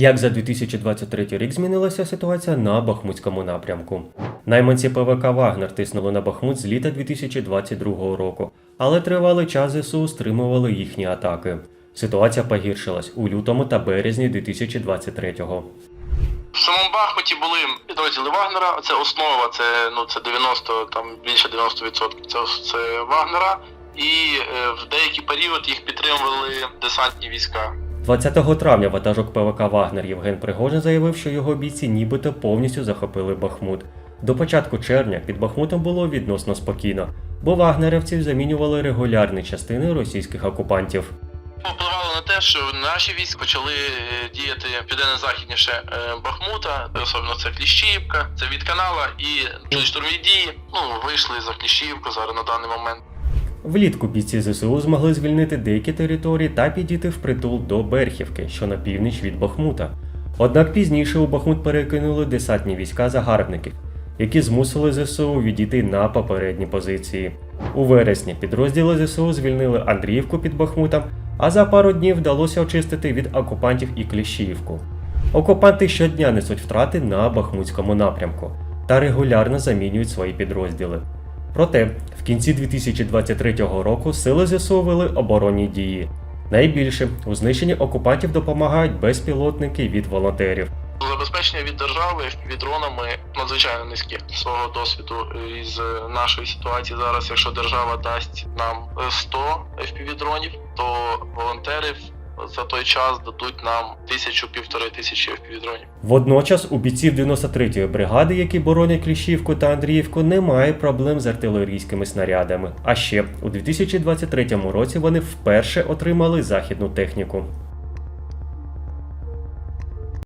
Як за 2023 рік змінилася ситуація на Бахмутському напрямку? Найманці ПВК Вагнер тиснули на Бахмут з літа 2022 року, але тривалий час ЗСУ стримували їхні атаки. Ситуація погіршилась у лютому та березні 2023-го. В самому Бахмуті були підрозділи Вагнера. Це основа, це ну це 90, там більше 90%. Це, це Вагнера. І е, в деякий період їх підтримували десантні війська. 20 травня ватажок ПВК Вагнер Євген Пригожин заявив, що його бійці нібито повністю захопили Бахмут. До початку червня під Бахмутом було відносно спокійно, бо вагнерівців замінювали регулярні частини російських окупантів. Попливало на те, що наші війська почали е, діяти південно-західніше е, Бахмута, особливо це Кліщіївка, це від канала і штурмові дії. Ну вийшли за Кліщіївку зараз на даний момент. Влітку бійці ЗСУ змогли звільнити деякі території та підійти впритул до Берхівки, що на північ від Бахмута. Однак пізніше у Бахмут перекинули десантні війська загарбників, які змусили ЗСУ відійти на попередні позиції. У вересні підрозділи ЗСУ звільнили Андріївку під Бахмутом, а за пару днів вдалося очистити від окупантів і Кліщіївку. Окупанти щодня несуть втрати на Бахмутському напрямку та регулярно замінюють свої підрозділи. Проте в кінці 2023 року сили ЗСУ вели оборонні дії. Найбільше у знищенні окупантів допомагають безпілотники від волонтерів. Забезпечення від держави дронами надзвичайно низьке свого досвіду е, із е, нашої ситуації зараз. Якщо держава дасть нам е, 100 FPV-дронів, то волонтери за той час дадуть нам тисячу півтори тисячі FPV-дронів. Водночас у бійців 93-ї бригади, які боронять Кліщівку та Андріївку, немає проблем з артилерійськими снарядами. А ще у 2023 році вони вперше отримали західну техніку.